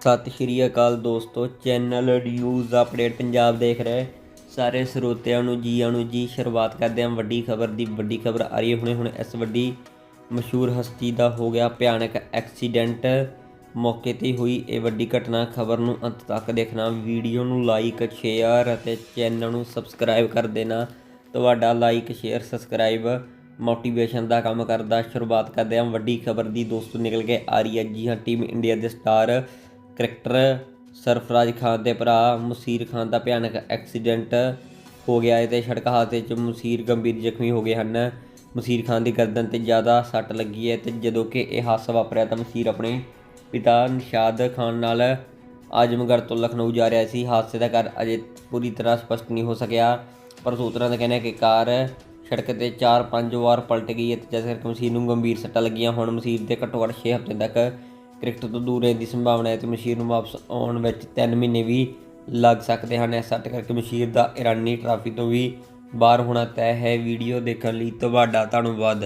ਸਤਿ ਸ਼੍ਰੀ ਅਕਾਲ ਦੋਸਤੋ, channel news update Punjab ਦੇਖ ਰਹੇ ਸਾਰੇ ਸਰੋਤਿਆਂ ਨੂੰ, ਜੀਆਂ ਨੂੰ ਜੀ, ਸ਼ੁਰੂਆਤ ਕਰਦੇ ਹਾਂ ਵੱਡੀ ਖਬਰ ਦੀ। ਵੱਡੀ ਖਬਰ ਆ ਰਹੀ ਹੈ ਹੁਣੇ ਹੁਣ, ਇਸ ਵੱਡੀ ਮਸ਼ਹੂਰ ਹਸਤੀ ਦਾ ਹੋ ਗਿਆ ਭਿਆਨਕ ਐਕਸੀਡੈਂਟ। ਮੌਕੇ ਤੇ ਹੋਈ ਇਹ ਵੱਡੀ ਘਟਨਾ, ਖਬਰ ਨੂੰ ਅੰਤ ਤੱਕ ਦੇਖਣਾ। ਵੀਡੀਓ ਨੂੰ ਲਾਈਕ ਸ਼ੇਅਰ ਅਤੇ ਚੈਨਲ ਨੂੰ ਸਬਸਕ੍ਰਾਈਬ ਕਰ ਦੇਣਾ। ਤੁਹਾਡਾ ਲਾਈਕ ਸ਼ੇਅਰ ਸਬਸਕ੍ਰਾਈਬ ਮੋਟੀਵੇਸ਼ਨ ਦਾ ਕੰਮ ਕਰਦਾ। ਸ਼ੁਰੂਆਤ ਕਰਦੇ ਹਾਂ ਵੱਡੀ ਖਬਰ ਦੀ। ਦੋਸਤੋ, ਨਿਕਲ ਕੇ ਆ ਰਹੀ ਹੈ ਜੀ ਹਾਂ, ਟੀਮ ਇੰਡੀਆ ਦੇ ਸਟਾਰ ਕ੍ਰਿਕਟਰ ਸਰਫਰਾਜ਼ ਖਾਨ ਦੇ ਭਰਾ ਮੁਸੀਰ ਖਾਨ ਦਾ ਭਿਆਨਕ ਐਕਸੀਡੈਂਟ ਹੋ ਗਿਆ ਹੈ ਤੇ ਸੜਕ ਹਾਦਸੇ 'ਚ ਮੁਸੀਰ ਗੰਭੀਰ ਜ਼ਖਮੀ ਹੋ ਗਏ ਹਨ। ਮੁਸੀਰ ਖਾਨ ਦੀ ਗਰਦਨ ਤੇ ਜ਼ਿਆਦਾ ਸੱਟ ਲੱਗੀ ਹੈ ਤੇ ਜਦੋਂ ਕਿ ਇਹ ਹਾਦਸਾ ਵਾਪਰਿਆ ਤਾਂ ਮੁਸੀਰ ਆਪਣੇ ਪਿਤਾ ਨਿਸ਼ਾਦ ਖਾਨ ਨਾਲ ਆਜਮਗੜ੍ਹ ਤੋਂ ਲਖਨਊ ਜਾ ਰਿਹਾ ਸੀ। ਹਾਦਸੇ ਦਾ ਕਾਰਨ ਅਜੇ ਪੂਰੀ ਤਰ੍ਹਾਂ ਸਪਸ਼ਟ ਨਹੀਂ ਹੋ ਸਕਿਆ, ਪਰ ਸੂਤਰਾਂ ਦਾ ਕਹਿਣਾ ਹੈ ਕਿ ਕਾਰ ਸੜਕ ਤੇ 4-5 ਵਾਰ ਪਲਟ ਗਈ ਹੈ ਤੇ ਜਿਸ ਮਸੀਰ ਨੂੰ ਗੰਭੀਰ ਸੱਟਾਂ ਲੱਗੀਆਂ ਹੁਣ। ਮਸੀਰ ਦੇ ਘੱਟੋ ਘੱਟ 6 ਹਫ਼ਤੇ ਤੱਕ ਕ੍ਰਿਕਟ ਤੋਂ ਦੂਰ ਰਹਿਣ ਦੀ ਸੰਭਾਵਨਾ ਹੈ ਤੇ ਮਸ਼ੀਰ ਨੂੰ ਵਾਪਸ ਆਉਣ ਵਿੱਚ 3 ਮਹੀਨੇ ਵੀ ਲੱਗ ਸਕਦੇ ਹਨ। ਇਸ ਸੱਟ ਕਰਕੇ ਮਸ਼ੀਰ ਦਾ ਇਰਾਨੀ ਟਰਾਫੀ ਤੋਂ ਵੀ ਬਾਹਰ ਹੋਣਾ ਤੈਅ ਹੈ। ਵੀਡੀਓ ਦੇਖਣ ਲਈ ਤੁਹਾਡਾ ਧੰਨਵਾਦ।